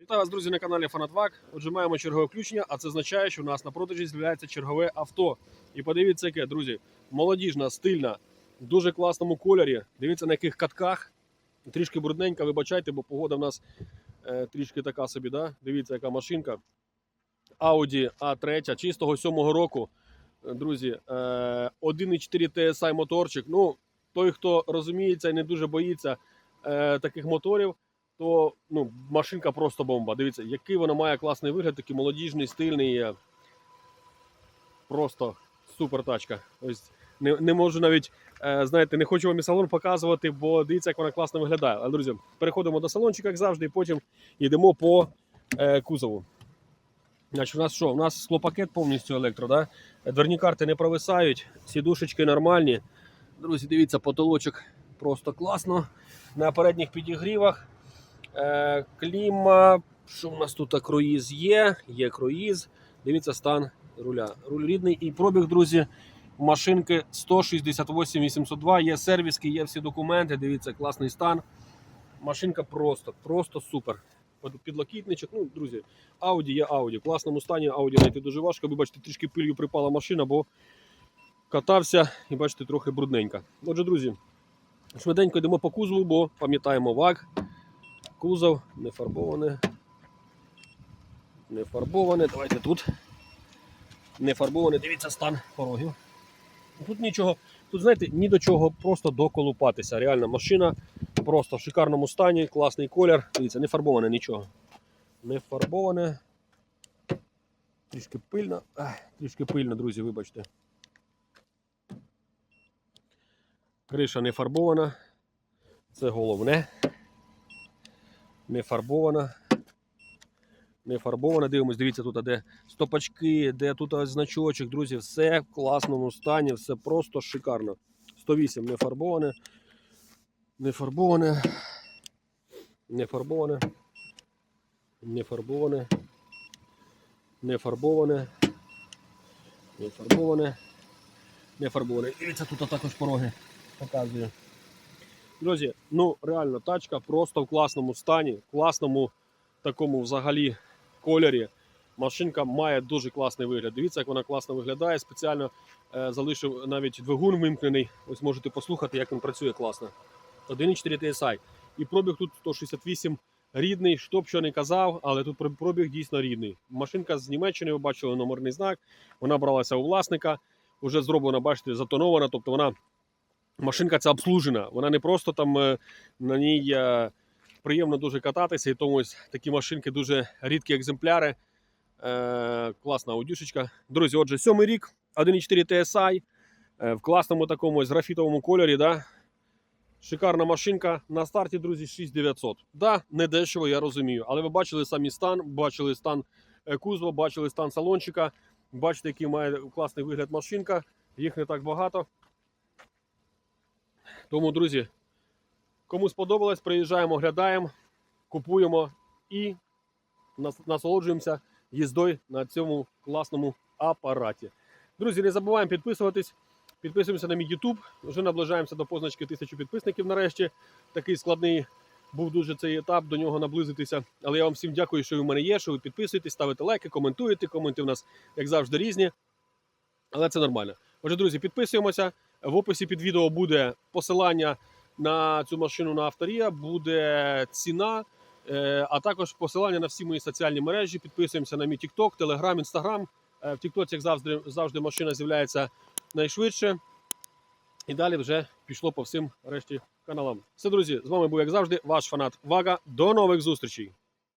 Вітаю вас, друзі, на каналі Фанатвак. Отже, маємо чергове включення, а це означає, що у нас на продажі з'являється чергове авто. І подивіться, яке, друзі, молодіжна, стильна, в дуже класному кольорі. Дивіться на яких катках. Трішки брудненька, вибачайте, бо погода в нас е, трішки така собі. Да? Дивіться, яка машинка. Audi A3 чистого 7-го року. Е, Друзі, е, 1,4 TSI моторчик. Ну, той, хто розуміється і не дуже боїться е, таких моторів, то ну, машинка просто бомба. Дивіться, який вона має класний вигляд, такий молодіжний, стильний. е, Просто супер тачка. Ось не, не можу навіть, е, знаєте, не хочу вам і салон показувати, бо дивіться, як вона класно виглядає. Але, друзі, переходимо до салончика, як завжди, і потім йдемо по е, кузову. Значить, у нас що? У нас склопакет повністю електро, да? Дверні карти не провисають, сідушечки нормальні. Друзі, дивіться, потолочок просто класно. На передніх підігрівах. Е, кліма. Що в нас тут круїз є? Є круїз. Дивіться стан руля. Руль рідний і пробіг, друзі. Машинки 168 802. Є сервіски, є всі документи. Дивіться, класний стан. Машинка просто, просто супер. Підлокітничок. Ну, друзі, Audi є Audi. В класному стані Audi знайти дуже важко. Ви бачите, трішки пилью припала машина, бо катався і бачите, трохи брудненька. Отже, друзі, швиденько йдемо по кузову, бо пам'ятаємо ВАГ. Кузов не фарбоване. Не фарбоване. Давайте тут. Не фарбоване. Дивіться стан порогів. Тут нічого, тут, знаєте, ні до чого просто доколупатися. Реально, машина просто в шикарному стані, класний колір. Дивіться, не фарбоване нічого. Не фарбоване. Трішки пильно. Ах, трішки пильно, друзі, вибачте. Криша не фарбована. Це головне. Не фарбована. Не фарбована. Дивимось, дивіться, тут де стопачки, де тут значочок, друзі, все в класному стані, все просто шикарно. 108 не фарбоване. Не фарбоване. Не фарбоване. Не фарбоване. Не фарбоване. Не фарбоване. Не фарбоване. Дивіться, тут також пороги показую. Друзі, ну реально тачка просто в класному стані, класному такому взагалі кольорі. Машинка має дуже класний вигляд. Дивіться, як вона класно виглядає. Спеціально е, залишив навіть двигун вимкнений. Ось можете послухати, як він працює класно. 1,4 TSI. І пробіг тут 168 рідний, що б що не казав, але тут пробіг дійсно рідний. Машинка з Німеччини, ви бачили номерний знак. Вона бралася у власника, вже зроблена, бачите, затонована. Тобто вона машинка ця обслужена. Вона не просто там е, на ній е, приємно дуже кататися, і тому такі машинки дуже рідкі екземпляри. Е, класна аудюшечка. Друзі, отже, сьомий рік, 1,4 TSI е, в класному такому ось графітовому кольорі. Да? Шикарна машинка. На старті, друзі, 6900. Да, не дешево, я розумію. Але ви бачили самі стан, бачили стан е, кузова, бачили стан салончика. Бачите, який має класний вигляд машинка. Їх не так багато. Тому, друзі, кому сподобалось, приїжджаємо, оглядаємо, купуємо і насолоджуємося їздою на цьому класному апараті. Друзі, не забуваємо підписуватись. Підписуємося на мій YouTube. Вже наближаємося до позначки тисячу підписників нарешті. Такий складний був дуже цей етап до нього наблизитися. Але я вам всім дякую, що ви в мене є, що ви підписуєтесь, ставите лайки, коментуєте. Коменти в нас, як завжди, різні. Але це нормально. Отже, друзі, підписуємося. В описі під відео буде посилання на цю машину на авторія, буде ціна, е, а також посилання на всі мої соціальні мережі. Підписуємося на мій TikTok, Telegram, Instagram. Е, В TikTok, як завжди, завжди машина з'являється найшвидше. І далі вже пішло по всім решті каналам. Все, друзі, з вами був, як завжди, ваш фанат Вага. До нових зустрічей!